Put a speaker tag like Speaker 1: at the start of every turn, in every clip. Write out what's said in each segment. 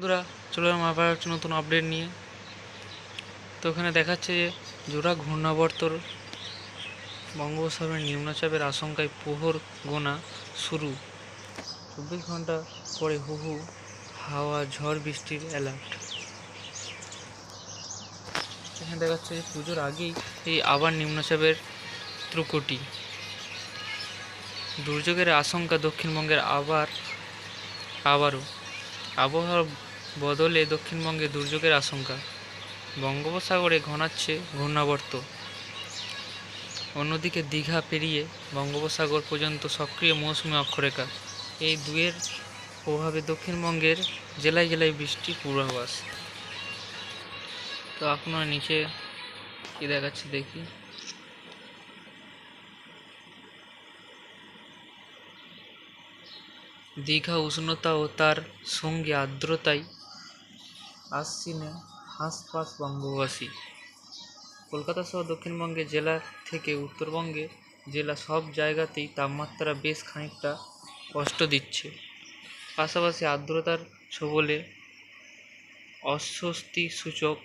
Speaker 1: বন্ধুরা চলে এলাম আবার একটা নতুন আপডেট নিয়ে। তো ওখানে দেখাচ্ছে যে জোড়া ঘূর্ণাবর্তর বঙ্গোপসাগরের নিম্নচাপের আশঙ্কায় প্রহর গোনা শুরু। চব্বিশ ঘণ্টা পরে হু হু হাওয়া, ঝড় বৃষ্টির অ্যালার্ট এখানে দেখাচ্ছে যে পুজোর আগেই এই আবার নিম্নচাপের ত্রুকুটি। দুর্যোগের আশঙ্কা দক্ষিণবঙ্গের আবার, আবারও। আবহাওয়ার বদলে দক্ষিণবঙ্গে দুর্যোগের আশঙ্কা। বঙ্গোপসাগরে ঘনাচ্ছে ঘূর্ণাবর্ত। অন্যদিকে দীঘা পেরিয়ে বঙ্গোপসাগর পর্যন্ত সক্রিয় মৌসুমি অক্ষরেখা। এই দুয়ের প্রভাবে দক্ষিণবঙ্গের জেলায় জেলায় বৃষ্টি পূর্বাভাস। তো আপনার নিচে কি দেখাচ্ছে দেখি। দীঘা উষ্ণতা ও তার সঙ্গে আর্দ্রতায় আশ্বিনে হাঁসফাঁস বঙ্গবাসী। কলকাতা সহ দক্ষিণবঙ্গের জেলা থেকে উত্তরবঙ্গে জেলা সব জায়গাতেই তাপমাত্রা বেশ খানিকটা কষ্ট দিচ্ছে। পাশাপাশি আর্দ্রতার সবলে অস্বস্তি সূচক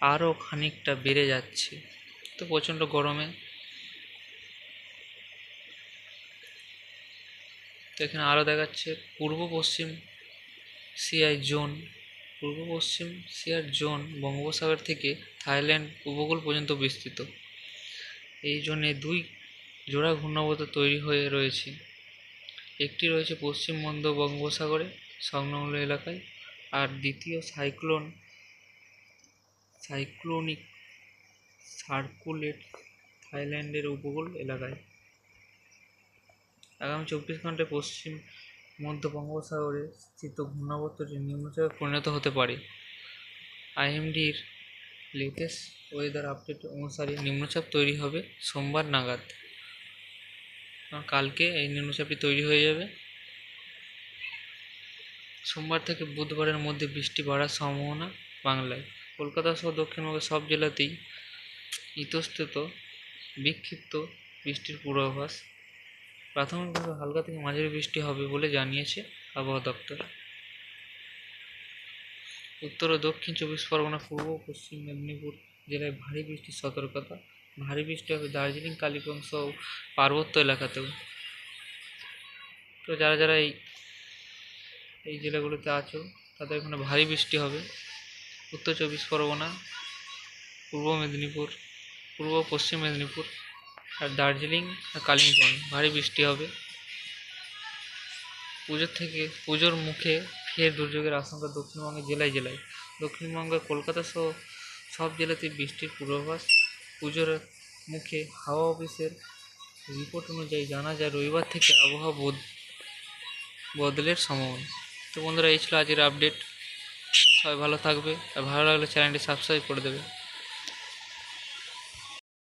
Speaker 1: আরও খানিকটা বেড়ে যাচ্ছে। তো প্রচণ্ড গরমে তো এখানে আরও দেখাচ্ছে পূর্ব পশ্চিম সিআই জোন পূর্ব পশ্চিম সিয়ার জোন বঙ্গোপসাগর থেকে থাইল্যান্ড উপকূল পর্যন্ত বিস্তৃত। এই জোনে দুই জোড়া ঘূর্ণাবর্ত তৈরি হয়ে রয়েছে। একটি রয়েছে পশ্চিম মধ্য বঙ্গোপসাগরে সংলগ্ন এলাকায় আর দ্বিতীয় সাইক্লোন, সাইক্লোনিক সার্কুলেট থাইল্যান্ডের উপকূল এলাকায়। আগামী চব্বিশ ঘন্টায় পশ্চিম মধ্য বঙ্গোপসাগরে স্থিত ঘূর্ণাবর্তটি নিম্নচাপে পরিণত হতে পারে। আইএমডির লেটেস্ট ওয়েদার আপডেট অনুসারে নিম্নচাপ তৈরি হবে সোমবার নাগাদ। কালকে এই নিম্নচাপটি তৈরি হয়ে যাবে। সোমবার থেকে বুধবারের মধ্যে বৃষ্টি বাড়ার সম্ভাবনা বাংলায়। কলকাতা সহ দক্ষিণবঙ্গের সব জেলাতেই ইতস্তত বিক্ষিপ্ত বৃষ্টির পূর্বাভাস প্রাথমিকভাবে হালকা থেকে মাঝারি বৃষ্টি হবে বলে জানিয়েছে আবহাওয়া দপ্তর। উত্তর ও দক্ষিণ চব্বিশ পরগনা, পূর্ব পশ্চিম মেদিনীপুর জেলায় ভারী বৃষ্টির সতর্কতা। ভারী বৃষ্টি হবে দার্জিলিং, কালিম্পং সহ পার্বত্য এলাকাতেও। তো যারা যারা এই এই জেলাগুলোতে আছো, তাদের এখানে ভারী বৃষ্টি হবে। উত্তর চব্বিশ পরগনা, পূর্ব মেদিনীপুর, পূর্ব পশ্চিম মেদিনীপুর। আর দার্জিলিং আর কালিম্পং, ভারী বৃষ্টি হবে। পুজোর থেকে, পুজোর মুখে ফের দুর্যোগের আশঙ্কা দক্ষিণবঙ্গের জেলায় জেলায়। দক্ষিণবঙ্গের কলকাতা সহ সব জেলাতেই বৃষ্টির পূর্বাভাস। পুজোর মুখে হাওয়া অফিসের রিপোর্ট অনুযায়ী জানা যায়, রবিবার থেকে আবহাওয়া বদ, বদলের সম্ভাবনা। তো বন্ধুরা, এই ছিল আজকের আপডেট। সবাই ভালো থাকবে। আর ভালো লাগলে চ্যানেলটি সাবস্ক্রাইব করে দেবে।